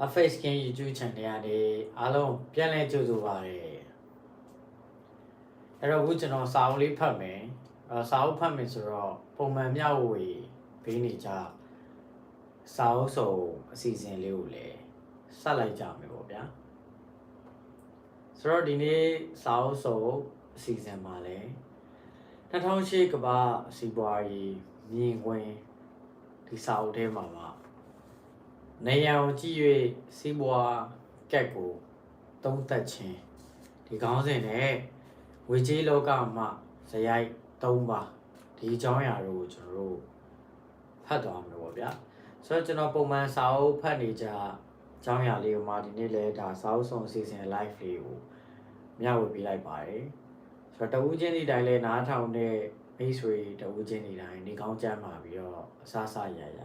A Face King YouTube channel ကနေအားလုံးပြန်လည်ကြိုဆိုပါရစေအဲ့တော့အခုကျွန်တော်စာအုပ်လေးဖတ်မယ်အဲစာအုပ်ဖတ်မယ်ဆိုတော့ပုံမှန်မျှဝေဘေးနေကြစာအုပ်စုံအစီအစဉ်လေးကိုလည်းဆက်လိုက်ကြမယ်ပေါ့ဗျာဆိုတော့ဒီနေ့စာအုပ်စုံအစီအစဉ်မှာလည်း2008ကမ္ဘာစီးပွားရေးမြင်ကွင်းဒီစာအုပ်ထဲမှာမှာ နေရန်ကိုကြည့်၍စီးပွားကက်ကိုသုံးသက်ခြင်းဒီကောင်းစဉ်နဲ့ဝေကြီးလောကမှာဇယိုက်၃ပါးဒီအကြောင်းအရာတို့ကိုကျွန်တော်တို့ဖတ်သွားမှာပေါ့ဗျာဆိုတော့ကျွန်တော်ပုံမှန်စာအုပ်ဖတ်နေကြအကြောင်းအရာလေးကိုမှဒီနေ့လဲဒါစာအုပ်ဆောင်အစီအစဉ် live လေးကိုမျှဝေပေးလိုက်ပါတယ်ဆိုတော့တဦးချင်းဒီတိုင်းလဲနားထောင်တဲ့မိတ်ဆွေတဦးချင်းဒီတိုင်းနေကောင်းကြမ်းပါပြီးတော့အဆအဆရရ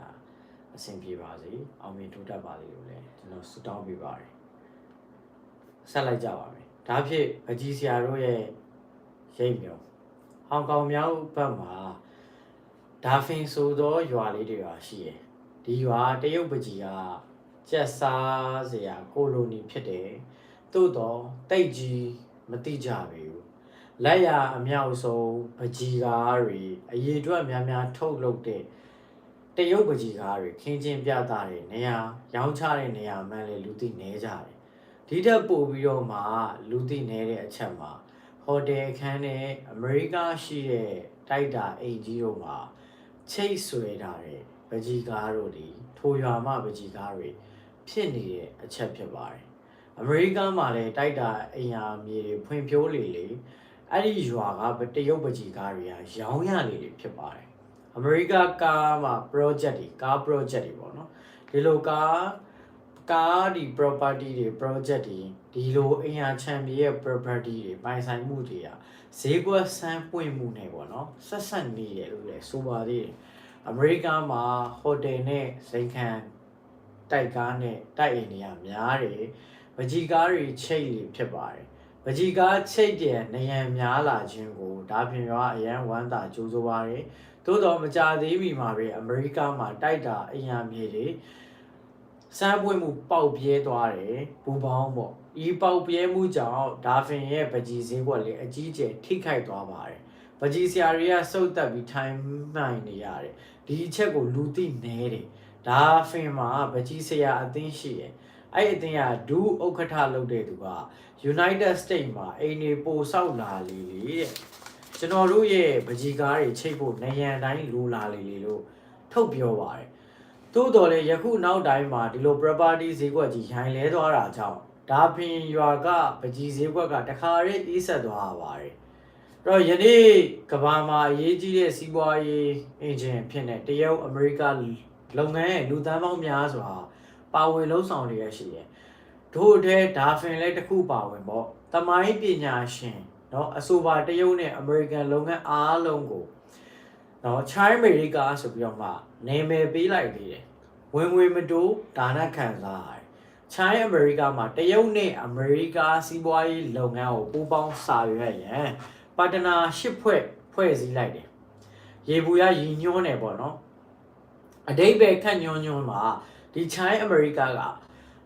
အဆင်ပြေပါစေအောင်မြင်တိုးတက်ပါစေလို့လည်းကျွန်တော်ဆုတောင်းပေးပါတယ်ဆက်လိုက်ကြပါမယ်ဒါဖြစ်ပကြီးဆရာတို့ရဲ့ရိတ်မြော်ဟောင်ကောင်မြောက်ဘက်မှာဒါဖင်ဆိုသောရွာလေးတွေပါရှိရယ်ဒီရွာတရုတ်ပကြီးကကျက်စားစရာကိုလိုနီဖြစ်တယ်သို့တော့တိတ်ကြီးမတိကြပေဘူးလက်ရအမြောက်ဆုံးပကြီးကားတွေအရေးအတွက်များများထုတ်လုပ်တဲ့ တရုတ်ပကြီးကားတွေခင်းချင်းပြသတဲ့နေရာရောင်းချတဲ့နေရာမှန်လေလူသိနေကြတယ်ဒီတက်ပို့ပြီးတော့မှလူသိနေတဲ့အချက်မှာဟိုတယ်ခန်းနဲ့အမေရိကရှိတဲ့တိုက်တာအိမ်ကြီးတို့မှာချိတ်ဆွဲထားတဲ့ပကြီးကားတို့ဒီထိုရွာမှပကြီးကားတွေဖြစ်နေတဲ့အချက်ဖြစ်ပါတယ်အမေရိကမှာလည်းတိုက်တာအိမ်ယာမြေတွေဖွံ့ဖြိုးလေလေအဲ့ဒီရွာကတရုတ်ပကြီးကားတွေကရောင်းရလေလေဖြစ်ပါတယ် အမေရိကကားမှာ project တွေကား project တွေပေါ့နော်ဒီလိုကားကားဒီ property တွေ project တွေဒီလိုအင်အားချန်ပီရဲ့ property တွေပိုင်ဆိုင်မှုတွေကဈေးကွက်ဆန်းပွင့်မှုနဲ့ပေါ့နော်ဆက်ဆက်နေတယ်လို့လည်းဆိုပါသေးတယ်အမေရိကမှာဟိုတယ်နဲ့စိန်ခံတိုက်ကားနဲ့တိုက်အိမ်တွေကများတယ်ပကြီးကားတွေချိတ်လေဖြစ်ပါတယ်ပကြီးကားချိတ်တဲ့နေရန်များလာခြင်းကိုဒါပြင်ရောအရန်ဝမ်းသာကြိုးစိုးပါတယ် သို့တော့မကြသေးမီမှာပဲအမေရိကမှာတိုက်တာအင်အားမြေတွေစမ်းပွင့်မှုပေါက်ပြဲသွားတယ်ဘူပေါင်းပေါ့ဤပေါက်ပြဲမှုကြောင့်ဒါဖင်ရဲ့ပကြီးစည်းကွက်လေးအကြီးကျယ်ထိခိုက်သွားပါတယ်ပကြီးဆရာတွေကစုပ်တက်ပြီးထိုင်မှန်နေရတယ်ဒီအချက်ကိုလူသိနေတယ်ဒါဖင်မှာပကြီးဆရာအသင်းရှိတယ်အဲ့အသင်းကဒူးဥက္ကဋ္ဌလုပ်တဲ့သူက United States မှာအိမ်နေပိုဆောက်လာလေလေတဲ့ ကျွန်တော်တို့ရဲ့ပကြီးကားတွေချိတ်ဖို့နေရန်တိုင်းလိုလာလေလေလို့ထုတ်ပြောပါတယ်။သို့တော်လည်းယခုနောက်တိုင်းမှာဒီလို property ဈေးကွက်ကြီးရိုင်းလဲသွားတာကြောင့်ဒါဖင်ရွာကပကြီးဈေးကွက်ကတခါရေးအေးဆက်သွားပါတယ်။အဲ့တော့ယနေ့ကမ္ဘာမှာအရေးကြီးတဲ့စီးပွားရေးအင်ဂျင်ဖြစ်တဲ့တရုတ်အမေရိကလုပ်ငန်းရဲ့လူသန်းပေါင်းများစွာပါဝင်လှုပ်ဆောင်နေရရှိတယ်။တို့အထဲဒါဖင်လည်းတစ်ခုပါဝင်ပေါ့။တမိုင်းပညာရှင် နော်အဆိုပါတရုတ်နဲ့အမေရိကန်လုပ်ငန်းအားလုံးကိုနော် China America ဆိုပြီးတော့မှနာမည်ပေးလိုက်သေးတယ်ဝင်ငွေမတိုးဒါနခံစားရတယ် China America မှာတရုတ်နဲ့အမေရိကစီးပွားရေးလုပ်ငန်းကိုပူးပေါင်းစာရွက်ရန်ပါတနာရှစ်ဖွဲ့ဖွဲ့စည်းလိုက်တယ်ရေဘူးရရည်ညွှန်းတယ်ပေါ့နော်အတိတ်ပဲခန့်ညွှန်းညွှန်းမှာဒီ China America က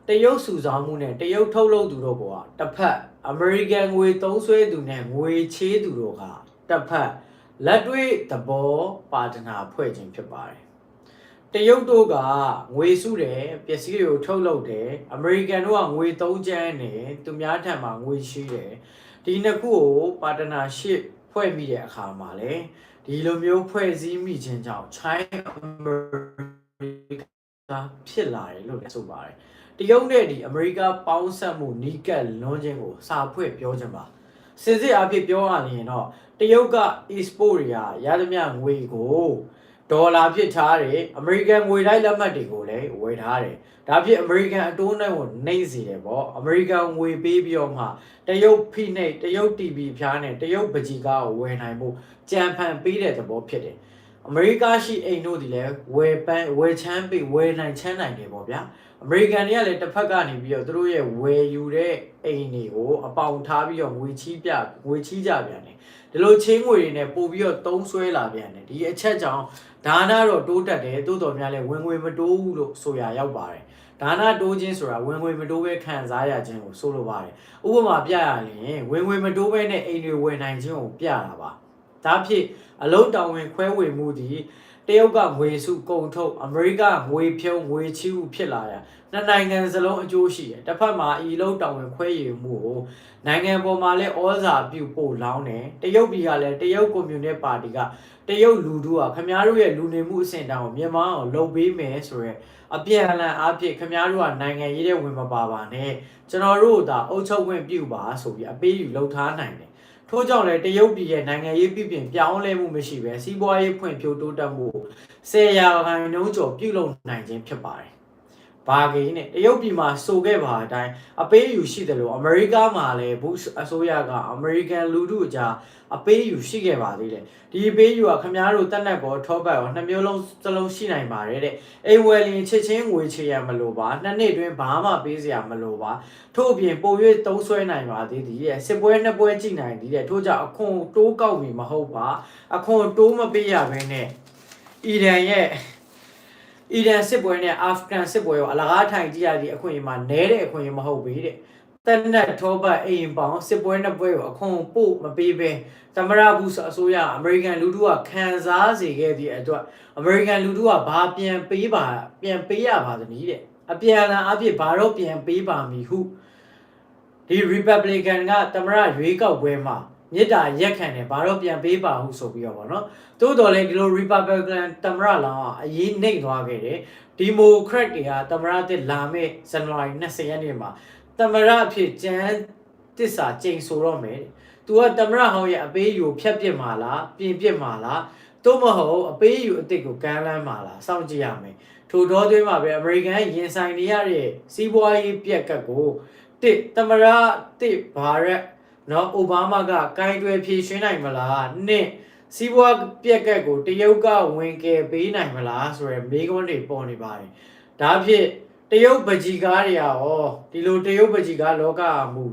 တရုတ်စုဆောင်မှုနဲ့တရုတ်ထုတ်လုပ်သူတို့ကတစ်ဖက်အမေရိကန်ငွေသုံးစွဲသူနဲ့ငွေချေးသူတို့ကတစ်ဖက်လက်တွေ့သဘောပါတနာဖွဲ့ခြင်းဖြစ်ပါတယ်တရုတ်တို့ကငွေစုတယ်ပစ္စည်းတွေကိုထုတ်လုပ်တယ်အမေရိကန်တို့ကငွေသုံးချမ်းတယ်သူများထံမှာငွေရှိတယ်ဒီနှစ်ခုကိုပါတနာရှစ်ဖွဲ့မိတဲ့အခါမှာလေဒီလိုမျိုးဖွဲ့စည်းမိခြင်းကြောင့် China America ဖြစ်လာတယ်လို့လည်းဆိုပါတယ် တရုတ်နဲ့ဒီအမေရိကပေါင်းဆက်မှုနီးကပ်လွန်ခြင်းကိုစာဖွဲ့ပြောချင်ပါစင်စစ်အဖြစ်ပြောရရင်တော့တရုတ်က e-sport တွေကရသမျှငွေကိုဒေါ်လာဖြစ်ထားတယ်အမေရိကန်ငွေတိုင်းလက်မှတ်တွေကိုလည်းဝယ်ထားတယ်ဒါဖြစ်အမေရိကန်အတိုးနှုန်းကိုနှိမ့်စေတယ်ပေါ့အမေရိကန်ငွေပေးပြီးတော့မှတရုတ်ဖိနှိပ်တရုတ် TV ဖြားနဲ့တရုတ်ပကြီးကားကိုဝယ်နိုင်ဖို့ကြံဖန်ပေးတဲ့သဘောဖြစ်တယ်ဩ အမေရိကရှိအိမ်တို့ဒီလဲဝယ်ပန်းဝယ်ချမ်းပိဝယ်နိုင်ချမ်းနိုင်တယ်ပေါ့ဗျာအမေရိကန်တွေကလည်းတစ်ဖက်ကနေပြီးတော့သူတို့ရဲ့ဝယ်ယူတဲ့အိမ်တွေကိုအပေါင်ထားပြီးတော့ငွေချီးပြငွေချီးကြပြန်တယ်ဒီလိုချင်းငွေတွေနဲ့ပို့ပြီးတော့တုံးဆွဲလာပြန်တယ်ဒီအချက်ကြောင့်ဒါနတော့တိုးတက်တယ်တိုးတော်များလဲဝင်ငွေမတိုးဘူးလို့ဆိုရရောက်ပါတယ်ဒါနတိုးခြင်းဆိုတာဝင်ငွေမတိုးပဲခံစားရခြင်းကိုဆိုလိုပါတယ်ဥပမာပြရရင်ဝင်ငွေမတိုးပဲနဲ့အိမ်တွေဝယ်နိုင်ခြင်းကိုပြတာပါ ဒါဖြစ်အလုံးတောင်ဝင်ခွဲဝေမှုဒီတရုတ်ကငွေစုကုန်ထုတ်အမေရိကငွေဖြုံးငွေချီးမှုဖြစ်လာရနှစ်နိုင်ငံစလုံးအကျိုးရှိတယ်တစ်ဖက်မှာအီလုံးတောင်ဝင်ခွဲရည်မှုကိုနိုင်ငံပေါ်မှာလည်းဩဇာပြုပို့လောင်းတယ်တရုတ်ပြည်ကလည်းတရုတ်ကွန်မြူနစ်ပါတီကတရုတ်လူထုကခမားတို့ရဲ့လူနေမှုအဆင့်တောင်ကိုမြန်မာအောင်လုပ်ပေးမယ်ဆိုရက်အပြန်အလှန်အားဖြင့်ခမားတို့ကနိုင်ငံရေးတဲ့ဝင်မပါပါနဲ့ကျွန်တော်တို့ဒါအုပ်ချုပ်ခွင့်ပြုပါဆိုပြီးအပေးယူလှုပ်ထားနိုင်တယ် ထို့ကြောင့်လည်းတရုတ်ပြည်ရဲ့နိုင်ငံရေးပြည်ပြင်ပြောင်းလဲမှုမရှိပဲစီးပွားရေးဖွံ့ဖြိုးတိုးတက်မှုဆယ်ရာခိုင်နှုန်းကျော်ပြုလုပ်နိုင်ခြင်းဖြစ်ပါတယ်။ ဘာကိန်းနဲ့တရုတ်ပြည်မှာဆိုခဲ့ပါအတိုင်းအပေးယူရှိတယ်လို့အမေရိကမှာလည်းဘူးအစိုးရကအမေရိကန်လူထုအကြားအပေးယူရှိခဲ့ပါသေးတယ်။ဒီအပေးယူကခမားတို့တက်နက်ပေါ်ထောပတ်ရောနှစ်မျိုးလုံးစလုံးရှိနိုင်ပါတယ်တဲ့။အိမ်ဝယ်လင်ချစ်ချင်းငွေချေရမလို့ပါ။နှစ်နှစ်တွင်းဘာမှပေးစရာမလိုပါ။ထို့အပြင်ပို၍တုံးဆွဲနိုင်ပါသေးသည်ရဲ့စစ်ပွဲနှစ်ပွဲကြည့်နိုင်သည်တဲ့ထို့ကြောင့်အခွန်တိုးကောက်ပြီမဟုတ်ပါအခွန်တိုးမပေးရဘဲနဲ့အီရန်ရဲ့ အီရန်စစ်ပွဲနဲ့အာဖဂန်စစ်ပွဲကိုအလကားထိုင်ကြည့်ရသည့်အခွင့်အရေးမှာနဲတဲ့အခွင့်အရေးမဟုတ်ပေတဲ့တနက်ထောပတ်အိမ်ပေါင်းစစ်ပွဲနှစ်ပွဲကိုအခွန်ပို့မပေးဘဲသမရဘူးအစိုးရအမေရိကန်လူထုကခံစားစေခဲ့သည့်အတွက်အမေရိကန်လူထုကဘာပြန်ပေးပါပြန်ပေးရပါသနည်းတဲ့အပြန်အလှန်အဖြစ်ဘာတော့ပြန်ပေးပါမည်ဟုဒီ Republican ကသမရရွေးကောက်ပွဲမှာ မြစ်တာရက်ခံတယ်ဘာတော့ပြန်ပေးပါဟုဆိုပြီးတော့ဗောနော်တိုးတော်လည်းဒီလို Republican သမရလောင်အရေးနှိမ့်သွားခဲ့တယ်ဒီမိုကရက်တွေကသမရတစ်လာမယ့်ဇန်နဝါရီ20ရက်နေ့မှာသမရအဖြစ်ကျန်းတစ္ဆာကျိန်ဆိုတော့မယ်တဲ့။ तू ကသမရဟောင်းရဲ့အပေးယူဖြတ်ပစ်မှာလားပြင်ပစ်မှာလားသို့မဟုတ်အပေးယူအစ်စ်ကိုကမ်းလှမ်းမှာလားစောင့်ကြည့်ရမယ်။ထိုတော့သွင်းမှာပဲအမေရိကန်ရင်ဆိုင်နေရတဲ့စီးပွားရေးပြက်ကတ်ကိုတစ်သမရတစ်ဘာရက် နော်အိုဘားမားကကင်တွယ်ဖြေရှင်းနိုင်မလားနှစ်စီးပွားပြက်ကတ်ကိုတရုတ်ကဝင်ကယ်ပေးနိုင်မလားဆိုရယ်မေးခွန်းတွေပေါ်နေပါတယ်။ဒါဖြစ်တရုတ်ပကြီးကားတွေရောဒီလိုတရုတ်ပကြီးကားလောကအမှု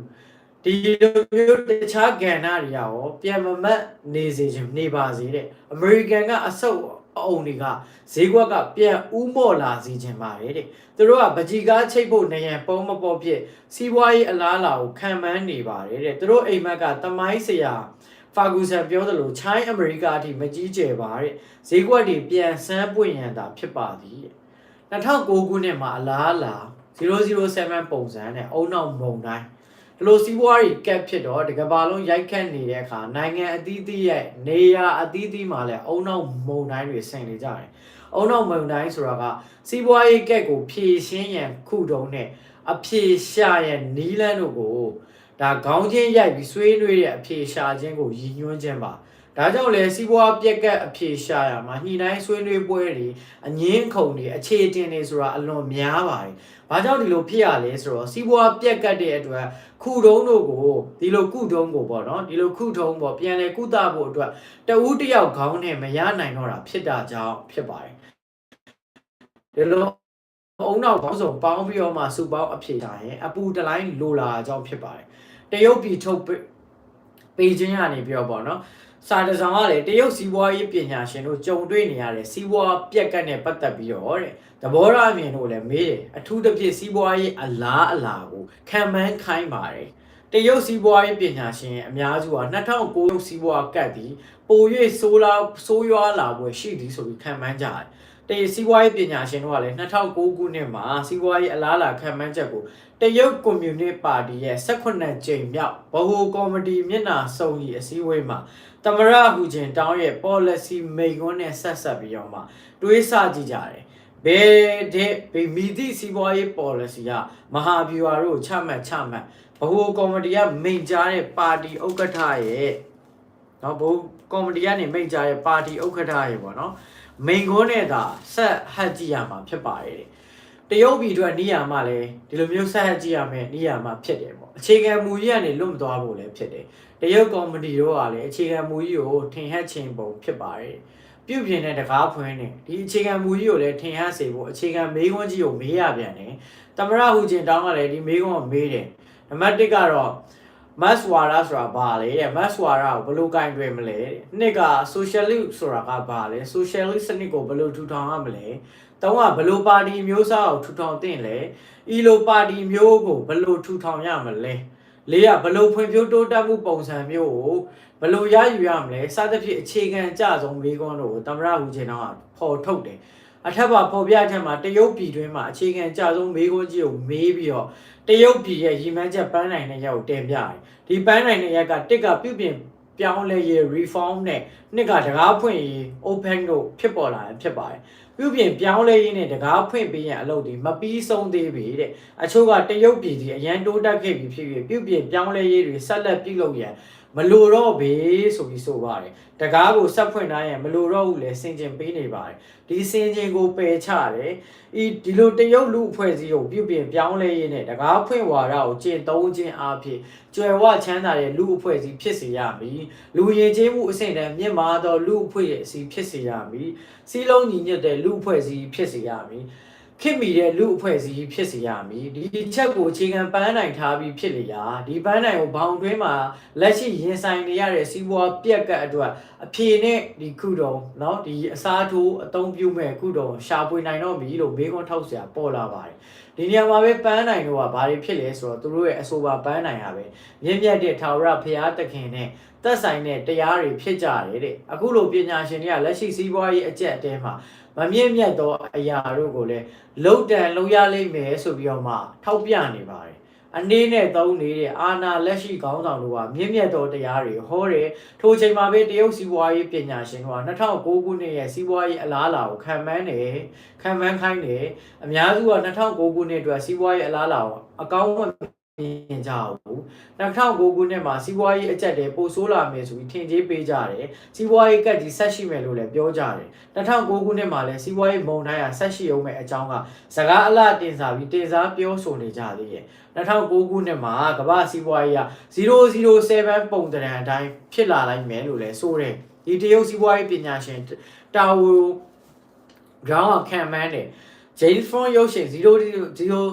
ဒီလိုမျိုးတခြားကဏ္ဍတွေရောပြန်မမတ်နေစေခြင်းနေပါစေတဲ့အမေရိကန်ကအဆုတ် အုံတွေကဈေးကွက်ကပြန်ဥမော့လာစေခြင်းပါတယ်တဲ့သူတို့ကပကြီးကားချိတ်ဖို့နေရန်ပုံမပေါ်ဖြစ်စီးပွားရေးအလားအလာကိုခံမှန်းနေပါတယ်တဲ့သူတို့အိမ်မက်ကတမိုင်းဆရာဖာဂူဆန်ပြောသလိုချိုင်းအမေရိကအထိမကြီးကျယ်ပါတဲ့ဈေးကွက်တွေပြန်ဆန်းပွင့်ရန်တာဖြစ်ပါသည်တဲ့2009ခုနှစ်မှာအလားအလာ007ပုံစံနဲ့အုံနောက်မုံတိုင်းဒီ လိုစီးပွားရေးကက်ဖြစ်တော့ဒီကမ္ဘာလုံးရိုက်ခတ်နေတဲ့အခါနိုင်ငံအသီးသီးရဲ့နေရာအသီးသီးမှာလည်းအုံနောက်မုံတိုင်းတွေဆင်နေကြတယ်။အုံနောက်မုံတိုင်းဆိုတာကစီးပွားရေးကက်ကိုဖြည့်ရှင်းရန်ခုတုံးနဲ့အဖြေရှာရန်နီးလန်းတို့ကိုဒါခေါင်းချင်းရိုက်ပြီးဆွေးနွေးတဲ့အဖြေရှာခြင်းကိုရည်ညွှန်းခြင်းပါ။ ဒါကြောင့်လဲစီးပွားပြက်ကက်အဖြေရှာရမှာညှိနှိုင်းဆွေးနွေးပွဲတွေအငင်းခုန်တွေအခြေတင်တွေဆိုတာအလွန်များပါတယ်။ဘာကြောင့်ဒီလိုဖြစ်ရလဲဆိုတော့စီးပွားပြက်ကက်တဲ့အတွက်ခုတုံးတို့ကိုဒီလိုခုတုံးကိုပေါ့နော်ဒီလိုခုတုံးပေါ့ပြန်လဲကုသဖို့အတွက်တဦးတစ်ယောက်ခေါင်းနဲ့မရနိုင်တော့တာဖြစ်တာကြောင့်ဖြစ်ပါတယ်ဒီလိုအုံနောက်ခေါင်းဆောင်ပေါင်းပြီးတော့မှစုပေါင်းအဖြေရှာရင်အပူတလိုင်းလိုလာအကြောင်းဖြစ်ပါတယ်တရုတ်ပြည်ထုတ်ပေးခြင်းရနေပြီးတော့ပေါ့နော် စာတစောင်ကလည်းတရုတ်စီးပွားရေးပညာရှင်တို့ကြုံတွေ့နေရတဲ့စီးပွားပြက်ကတ်နဲ့ပတ်သက်ပြီးတော့တဲ့သဘောထားအမြင်တို့လည်းမေးတယ်အထူးသဖြင့်စီးပွားရေးအလားအလာကိုခံမှန်းခိုင်းပါတယ်တရုတ်စီးပွားရေးပညာရှင်အများစုက2009စီးပွားကတ်ပြီးပို၍ဆိုးလာဆိုးရွားလာပွဲရှိသည်ဆိုပြီးခံမှန်းကြတယ် တေစီးပွားရေးပညာရှင်တို့ကလည်း2009ခုနှစ်မှာစီးပွားရေးအလားအလာခံမှန်းချက်ကိုတရုတ်ကွန်မြူနစ်ပါတီရဲ့18ကြိမ်မြောက်ဗဟိုကော်မတီမျက်နှာစုံကြီးအစည်းအဝေးမှာတမရဟူချင်းတောင်းရဲ့ policy မိန့်ခွန်းနဲ့ဆက်ဆက်ပြီးတော့မှတွေးဆကြည့်ကြတယ်ဘယ်တဲ့ဘယ်မိသည့်စီးပွားရေး policy ကမဟာဗျူဟာတို့ချမှတ်ချမှတ်ဗဟိုကော်မတီကမိန့်ကြားတဲ့ပါတီဥက္ကဋ္ဌရဲ့နော်ဘဟိုကော်မတီကနေမိန့်ကြားတဲ့ပါတီဥက္ကဋ္ဌရဲ့ပေါ့နော် မိန်ခွန်းနဲ့သာဆက်ဟတ်ကြည့်ရမှာဖြစ်ပါတယ်တရုတ်ပြည်အတွက်နေရာမှာလည်းဒီလိုမျိုးဆက်ဟတ်ကြည့်ရမယ်နေရာမှာဖြစ်တယ်ပေါ့အခြေခံမူကြီးကနေလွတ်မသွားဖို့လည်းဖြစ်တယ်တရုတ်ကော်မတီတို့ကလည်းအခြေခံမူကြီးကိုထင်ဟပ်ခြင်းပုံဖြစ်ပါတယ်ပြုပြင်တဲ့တကားဖွင့်နေဒီအခြေခံမူကြီးကိုလည်းထင်ဟပ်စေဖို့အခြေခံမေးခွန်းကြီးကိုမေးရပြန်တယ်သမရဟူချင်းတောင်းကလည်းဒီမေးခွန်းကိုမေးတယ်နံပါတ်1ကတော့ mass ဝါဒဆိုတာဘာလဲတဲ့ mass ဝါဒကိုဘယ်လိုကင်တွယ်မလဲတဲ့နှစ်က socialist ဆိုတာကဘာလဲ socialist စနစ်ကိုဘယ်လိုထူထောင်ရမလဲတုံးကဘယ်လိုပါတီမျိုးစားကိုထူထောင်သင့်လဲဤလိုပါတီမျိုးကိုဘယ်လိုထူထောင်ရမလဲလေးကဘယ်လိုဖွံ့ဖြိုးတိုးတက်မှုပုံစံမျိုးကိုဘယ်လိုရယူရမလဲစသဖြင့်အခြေခံအကျဆုံးမိကွန်းတို့ကိုသမရဟူချင်းတော့ပေါ်ထုတ်တယ်အထက်ပါပေါ်ပြချက်မှာတရုတ်ပြည်တွင်းမှာအခြေခံအကျဆုံးမိကွန်းကြီးကိုမေးပြီးတော့ တရုတ်ပြည်ရဲ့ရည်မှန်းချက်ပန်းနိုင်တဲ့ရက်ကိုတင်ပြတယ်ဒီပန်းနိုင်တဲ့ရက်ကတစ်ကပြုပြင်ပြောင်းလဲရေး reform နဲ့နှစ်ကတကားဖွင့်ရေး open တို့ဖြစ်ပေါ်လာရင်ဖြစ်ပါတယ်ပြုပြင်ပြောင်းလဲရေးနဲ့တကားဖွင့်ပေးရန်အလုပ်ဒီမပြီးဆုံးသေးပြီတဲ့အချို့ကတရုတ်ပြည်စီအရန်တိုးတက်ခဲ့ပြီဖြစ်ဖြစ်ပြုပြင်ပြောင်းလဲရေးတွေဆက်လက်ပြုလုပ်ရန် မလိုတော့ဘေးဆိုပြီးဆိုပါတယ်တကားကိုဆက်ဖွင့်ထားရင်မလိုတော့ဘူးလေစင်ကျင်ပေးနေပါတယ်ဒီစင်ကျင်ကိုပယ်ချတယ်ဤဒီလိုတရုတ်လူအဖွဲ့အစည်းကိုပြုပြင်ပြောင်းလဲရေးနဲ့တကားဖွင့်ဝါဒကိုကျင့်သုံးခြင်းအဖြစ်ကျွယ်ဝချမ်းသာတဲ့လူအဖွဲ့အစည်းဖြစ်စေရမည်လူရင်ချင်းမှုအဆင့်တန်းမြင့်မားသောလူအဖွဲ့အစည်းဖြစ်စေရမည်စီးလုံးညီညွတ်တဲ့လူအဖွဲ့အစည်းဖြစ်စေရမည် ခင်မီတဲ့လူအဖွဲ့အစည်းဖြစ်စေရမည်ဒီချက်ကိုအခြေခံပန်းနိုင်ထားပြီးဖြစ်လျာဒီပန်းနိုင်ကိုဘောင်တွင်းမှာလက်ရှိရင်ဆိုင်နေရတဲ့စီးပွားပြက်ကတ်အတွက်အဖြေနဲ့ဒီခုတုံเนาะဒီအစားထိုးအသုံးပြုမဲ့ခုတုံရှာပွေနိုင်တော့ပြီလို့မေးခွန်းထောက်เสียပေါ်လာပါတယ်ဒီနေရာမှာပဲပန်းနိုင်တို့ကဘာတွေဖြစ်လဲဆိုတော့သူတို့ရဲ့အဆိုပါပန်းနိုင်ဟာပဲမြင့်မြတ်တဲ့ထာဝရဘုရားသခင်နဲ့သက်ဆိုင်တဲ့တရားတွေဖြစ်ကြတယ်တဲ့အခုလိုပညာရှင်တွေကလက်ရှိစီးပွားရေးအကျက်အတဲမှာ မမြင့်မြတ်သောအရာတို့ကိုလည်းလုံတန်လုံရလိမ့်မယ်ဆိုပြီးတော့မှထောက်ပြနေပါတယ်အနေနဲ့သုံးနေတဲ့အာနာလက်ရှိခေါင်းဆောင်တို့ကမြင့်မြတ်သောတရားတွေဟောတယ်ထိုချိန်မှာပဲတရုတ်စီးပွားရေးပညာရှင်တို့က2009ခုနှစ်ရဲ့စီးပွားရေးအလားအလာကိုခံမှန်းတယ်ခံမှန်းခိုင်းတယ်အများစုက2009ခုနှစ်အတွက်စီးပွားရေးအလားအလာကိုအကောင်း မမြင်ကြဘူး2009ခုနှစ်မှာစီးပွားရေးအကျက်တွေပိုဆိုးလာမယ်ဆိုပြီးထင်ကြေးပေးကြတယ်စီးပွားရေးကတ်ကြီးဆက်ရှိမယ်လို့လည်းပြောကြတယ်2009ခုနှစ်မှာလည်းစီးပွားရေးမုံတိုင်းဟာဆက်ရှိအောင်မဲ့အကြောင်းကစကားအလားတင်စားပြီးတင်စားပြောဆိုနေကြသေးတယ်2009ခုနှစ်မှာကမ္ဘာစီးပွားရေးက007ပုံတရံအတိုင်းဖြစ်လာလိုက်မယ်လို့လည်းဆိုတယ်ဒီတရုတ်စီးပွားရေးပညာရှင်တာဝူ ground ကခံမှန်းတယ် James Bond ရုပ်ရှင်007ကို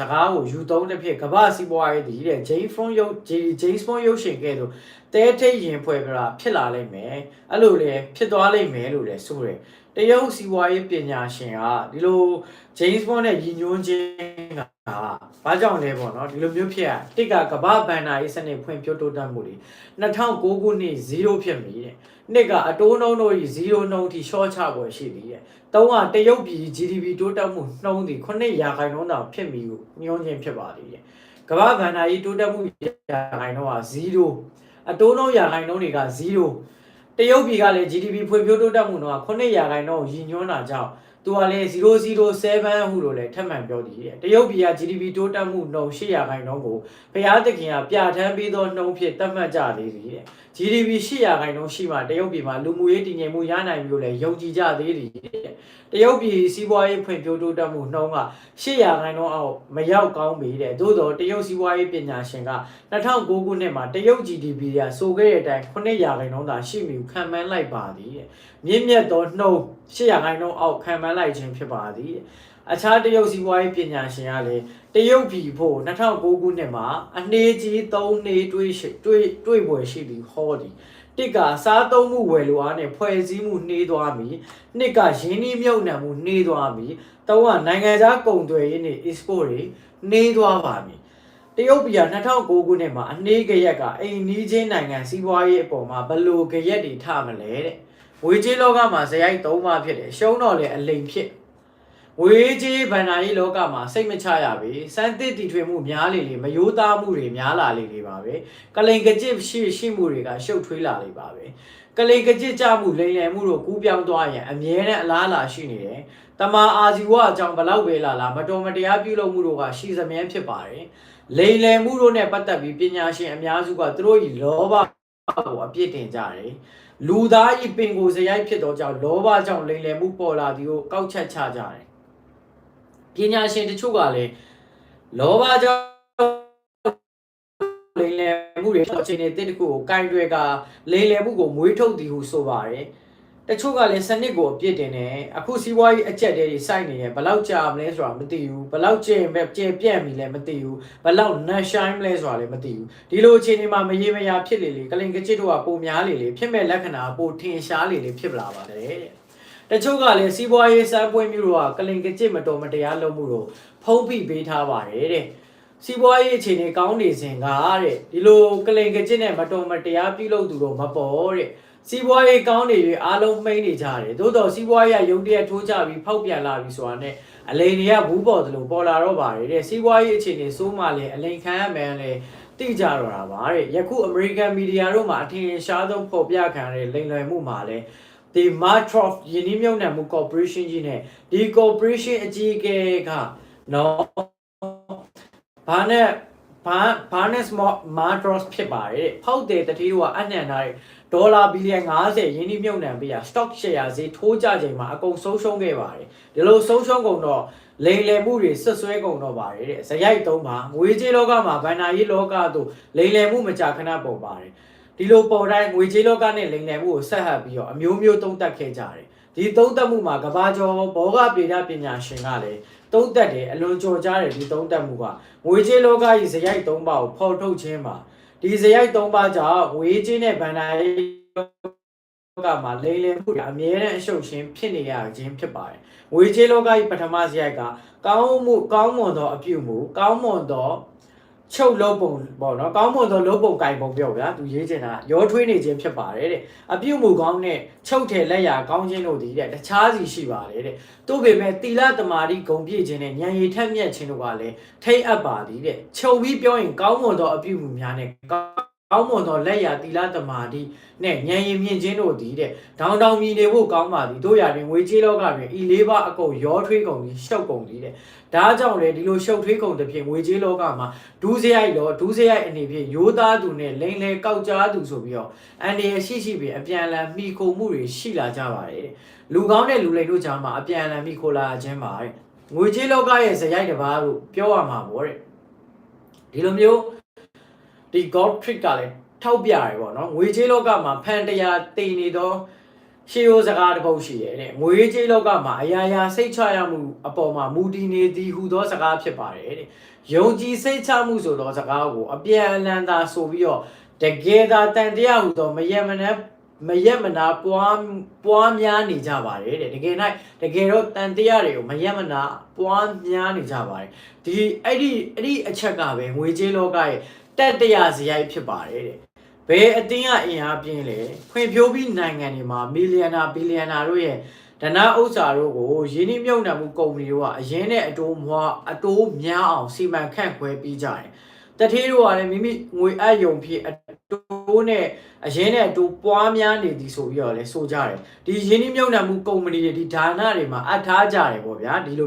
စကားကိုယူသုံးတဲ့ဖြစ်ကမ္ဘာစီးပွားရေးတည်တဲ့ James Bond ရုပ် James Bond ရုပ်ရှင်ကဲ့သို့တဲထိတ်ရင်ဖွဲ့ပြတာဖြစ်လာလိမ့်မယ်အဲ့လိုလေဖြစ်သွားလိမ့်မယ်လို့လည်းဆိုတယ်တရုတ်စီးပွားရေးပညာရှင်ကဒီလို James Bond နဲ့ညီညွတ်ခြင်းကဘာကြောင့်လဲပေါ့နော်ဒီလိုမျိုးဖြစ်ရတစ်ကကမ္ဘာဘန်နာရေးစနစ်ဖွံ့ဖြိုးတိုးတက်မှုတွေ2009ခုနှစ်0ဖြစ်ပြီတဲ့ နှစ်ကအတိုးနှုန်းတို့ကြီး0နှုန်းထိရှော့ချပွဲရှိပြီတဲ့တုံးကတရုတ်ပြည် GDP တိုးတက်မှုနှုန်းသည်9ရာခိုင်နှုန်းတောင်ဖြစ်ပြီကိုညွှန်းခြင်းဖြစ်ပါသေးတယ်ကမ္ဘာဘန်နာရေးတိုးတက်မှုရာခိုင်နှုန်းက0အတိုးနှုန်းရာခိုင်နှုန်းတွေက0တရုတ်ပြည်ကလည်း GDP ဖွံ့ဖြိုးတိုးတက်မှုနှုန်းက9ရာခိုင်နှုန်းကိုရည်ညွှန်းတာကြောင့်သူကလည်း007ဟုလို့လည်းထပ်မံပြောတည်တယ်တရုတ်ပြည်က GDP တိုးတက်မှုနှုန်း800ခိုင်နှုန်းကိုဖျားသခင်ကပြဋ္ဌာန်းပေးသောနှုန်းဖြင့်သတ်မှတ်ကြသေးတယ်တဲ့ GDP 800ခိုင်နှုန်းရှိမှတရုတ်ပြည်မှာလူမှုရေးတည်ငြိမ်မှုရနိုင်ပြီလို့လည်းယုံကြည်ကြသေးတယ်တဲ့တရုတ်ပြည်စီးပွားရေးဖွံ့ဖြိုးတိုးတက်မှုနှုန်းက800ခိုင်နှုန်းအောက်မရောက်ကောင်းပြီတဲ့သို့တော့တရုတ်စီးပွားရေးပညာရှင်က2009ခုနှစ်မှာတရုတ် GDP ကဆိုခဲ့တဲ့အတိုင်း900ခိုင်နှုန်းသာရှိပြီခံမှန်းလိုက်ပါသည်တဲ့မြင့်မြတ်သောနှုန်း800ခိုင်နှုန်းအောက်ခံမှန်းလိုက်ခြင်းဖြစ်ပါသည်တဲ့အခြားတရုတ်စီးပွားရေးပညာရှင်ကလည်းတရုတ်ပြည်ဖို့2009ခုနှစ်မှာအနှေးကြီး3နှေးတွေးတွေးတွေးပွဲရှိပြီးဟောသည်တစ်ကစားသုံးမှုဝယ်လိုအားနဲ့ဖွဲ့စည်းမှုနှေးသွားပြီနှစ်ကရင်းနှီးမြုပ်နှံမှုနှေးသွားပြီသုံးကနိုင်ငံခြားကုန်သွယ်ရေးနဲ့ export တွေနှေးသွားပါပြီတရုတ်ပြည်က2009ခုနှစ်မှာအနှေးကရက်ကအိမ်နီးချင်းနိုင်ငံစီးပွားရေးအပေါ်မှာဘယ်လိုကရက်တွေထမလဲတဲ့ ဝေကြီးလောကမှာဇယိုက်၃ပါးဖြစ်တယ်ရှုံးတော့လေအလိမ်ဖြစ်ဝေကြီးဗန္ဒာရေးလောကမှာစိတ်မချရပြီစမ်းသစ်တီထွင်မှုများလေလေမယိုးသားမှုတွေများလာလေလေပါပဲကလိန်ကကြစ်ရှိရှိမှုတွေကရှုပ်ထွေးလာလေပါပဲကလိန်ကကြစ်ကြမှုလိမ်လည်မှုတို့ကူးပြောင်းသွားရင်အမြဲတမ်းအလားအလာရှိနေတယ်တမာအာဇီဝအကြောင်းဘလောက်ပဲလာလာမတော်မတရားပြုလုပ်မှုတို့ကရှိစမြဲဖြစ်ပါတယ်လိမ်လည်မှုတို့နဲ့ပတ်သက်ပြီးပညာရှင်အများစုကသူတို့ဤလောဘကိုအပြစ်တင်ကြတယ် လူသားဤပင်ကိုယ်စရိုက်ဖြစ်သောကြောင့်လောဘကြောင့်လိမ်လည်မှုပေါ်လာသည်ကိုကောက်ချက်ချကြတယ်ပညာရှင်တချို့ကလည်းလောဘကြောင့်လိမ်လည်မှုတွေအချိန်နဲ့တစ်တခုကိုကင်တွယ်ကလိမ်လည်မှုကိုမွေးထုတ်သည်ဟုဆိုပါတယ် တချို့ကလည်းစနစ်ကိုအပြစ်တင်တယ်အခုစီးပွားရေးအကျက်တွေစိုက်နေတယ်ဘယ်လောက်ကြာမလဲဆိုတာမသိဘူးဘယ်လောက်ကျင်ပဲကျင်ပြန့်ပြီလဲမသိဘူးဘယ်လောက်နတ်ရှိုင်းမလဲဆိုတာလည်းမသိဘူးဒီလိုအခြေအနေမှာမရေမရာဖြစ်လေလေကလင်ကချစ်တို့ကပုံများလေလေဖြစ်မဲ့လက္ခဏာပိုထင်ရှားလေလေဖြစ်လာပါတယ်တဲ့တချို့ကလည်းစီးပွားရေးစမ်းပွင့်မျိုးတို့ကကလင်ကချစ်မတော်မတရားလုပ်မှုတို့ဖုံးဖိပေးထားပါတယ်တဲ့စီးပွားရေးအခြေအနေကောင်းနေစဉ်ကတဲ့ဒီလိုကလိန်ကကျစ်နဲ့မတော်မတရားပြုလုပ်သူတော့မပေါ်တဲ့ စီးပွားရေးကောင်းနေပြီအားလုံးမှိန်းနေကြတယ်သို့တော်စီးပွားရေးကယုံတရက်ထိုးကြပြီးဖောက်ပြန်လာပြီဆိုတာနဲ့အလိန်တွေကဘူးပေါ်တယ်လို့ပေါ်လာတော့ပါတယ်တဲ့စီးပွားရေးအခြေအနေစိုးမှလည်းအလိန်ခံရမယ်လေတိကြတော့တာပါတဲ့ယခုအမေရိကန်မီဒီယာတို့မှာအထင်ရှားဆုံးဖော်ပြခံရတဲ့လိန်လွယ်မှုမှာလည်းဒီ Matrof ယင်းနှမြုံနယ်မှု corporation ကြီးနဲ့ဒီ corporation အကြီးအကဲကနော်ဘာနဲ့ ဘာဘာနဲ့ small madros ဖြစ်ပါတယ်ဖောက်တယ်တတိယကအနှံထားတဲ့ဒေါ်လာဘီလီယံ90ရင်းနှီးမြှုပ်နှံပေးရ stock share ဈေးထိုးကြချိန်မှာအကုန်ဆုံးရှုံးခဲ့ပါတယ်ဒီလိုဆုံးရှုံးကုန်တော့လိမ်လည်မှုတွေဆွတ်ဆွဲကုန်တော့ပါတယ်တဲ့ဇရိုက်သုံးပါငွေကြေးလောကမှာဗန္နာရေးလောကသို့လိမ်လည်မှုမကြာခဏပေါ်ပါတယ်ဒီလိုပေါ်တိုင်းငွေကြေးလောကနဲ့လိမ်လည်မှုကိုဆက်ဟပ်ပြီးတော့အမျိုးမျိုးသုံးသပ်ခဲ့ကြတယ်ဒီသုံးသပ်မှုမှာကဘာကျော်ဘောဂပေဒပညာရှင်ကလည်း သုံးသပ်တယ်အလွန်ကြော်ကြားတယ်ဒီသုံးသပ်မှုကငွေကြေးလောကကြီးဇယိုက်၃ပါးကိုဖော်ထုတ်ခြင်းမှာဒီဇယိုက်၃ပါးကြောင့်ငွေကြေးနဲ့ဗန္ဒာရေးလောကမှာလိမ်လည်မှုတွေအမြဲတမ်းအရှုပ်ရှင်းဖြစ်နေရခြင်းဖြစ်ပါတယ်ငွေကြေးလောကကြီးပထမဇယိုက်ကကောင်းမှုကောင်းမွန်သောအပြုမှုကောင်းမွန်သော ချုပ်လုံးပုံပေါ့နော်ကောင်းမွန်သောလုံးပုံကင်ပုံပြောဗျာသူရေးချင်တာရောထွေးနေခြင်းဖြစ်ပါတယ်တဲ့အပြုမှုကောင်းနဲ့ချုပ်တယ်လက်ရာကောင်းခြင်းတို့ဒီတဲ့တခြားစီရှိပါတယ်တဲ့တို့ပေမဲ့တီလာတမာတိဂုံပြည့်ခြင်းနဲ့ဉာဏ်ရည်ထက်မြက်ခြင်းတို့ကလည်းထိတ်အပ်ပါသည်တဲ့ချုပ်ပြီးပြောရင်ကောင်းမွန်သောအပြုမှုများနဲ့ကော င်းမွန်သောလက်ရာတီလာတမာတိနဲ့ဉာဏ်ရည်မြင့်ခြင်းတို့သည်တဲ့ဒေါင်တောင်မြည်နေဖို့ကောင်းပါသည်တို့ရာတွင်ငွေကြေးလောကတွင်ဤလေးပါအကုန်ရောထွေးကုန်ပြီးရှုပ်ကုန်သည်တဲ့ဒါကြောင့်လေဒီလိုရှုပ်ထွေးကုန်တဲ့ဖြင့်ငွေကြေးလောကမှာဒူးစရိုက်တော့ဒူးစရိုက်အနေဖြင့်ရိုးသားသူနဲ့လိန်လေကောက်ကြားသူဆိုပြီးတော့အန်ဒီရရှိရှိပြီးအပြန်အလှန်မှီခိုမှုတွေရှိလာကြပါတယ်တဲ့လူကောင်းတဲ့လူလိမ်တို့ကြားမှာအပြန်အလှန်မိခိုလာခြင်းပါတဲ့ငွေကြေးလောကရဲ့ဇယိုက်တစ်ပါးလို့ပြောရမှာပေါ့တဲ့ဒီလိုမျိုး ဒီ god trick ကလည်းထောက်ပြရတယ်ပေါ့နော်ငွေကြေးလောကမှာဖန်တရားတည်နေသောရှေးရိုးစကားတစ်ပုဒ်ရှိရဲ့တဲ့ငွေကြေးလောကမှာအရာရာစိတ်ချရမှုအပေါ်မှာမူတည်နေသည်ဟူသောစကားဖြစ်ပါတယ်တဲ့ယုံကြည်စိတ်ချမှုဆိုသောစကားကိုအပြန်အလှန်သာဆိုပြီးတော့တကယ်သာတန်တရားဟူသောမယမနက်မရက်မနာပွားပွားများနေကြပါတယ်တဲ့တကယ်၌တကယ်တော့တန်တရားတွေကိုမရက်မနာပွားများနေကြပါတယ်ဒီအဲ့ဒီအဲ့ဒီအချက်ကပဲငွေကြေးလောကရဲ့ တက်တရားစရိုက်ဖြစ်ပါတယ်တဲ့ဘယ်အတင်းကအင်အားပြင်းလဲဖွံ့ဖြိုးပြီးနိုင်ငံတွေမှာမီလီယံနာဘီလီယံနာတို့ရဲ့ဒနာဥစ္စာတို့ကိုရင်းနှီးမြှုပ်နှံမှုကုမ္ပဏီတို့ကအရင်နဲ့အတိုးမွားအတိုးများအောင်စီမံခန့်ခွဲပြီးကြတယ်တထေးတို့ကလည်းမိမိငွေအပ်ယုံဖြစ်အတိုးနဲ့အရင်နဲ့အတူပွားများနေသည်ဆိုပြီးတော့လဲဆိုကြတယ်ဒီရင်းနှီးမြှုပ်နှံမှုကုမ္ပဏီတွေဒီဒါနတွေမှာအပ်ထားကြတယ်ပေါ့ဗျာဒီလို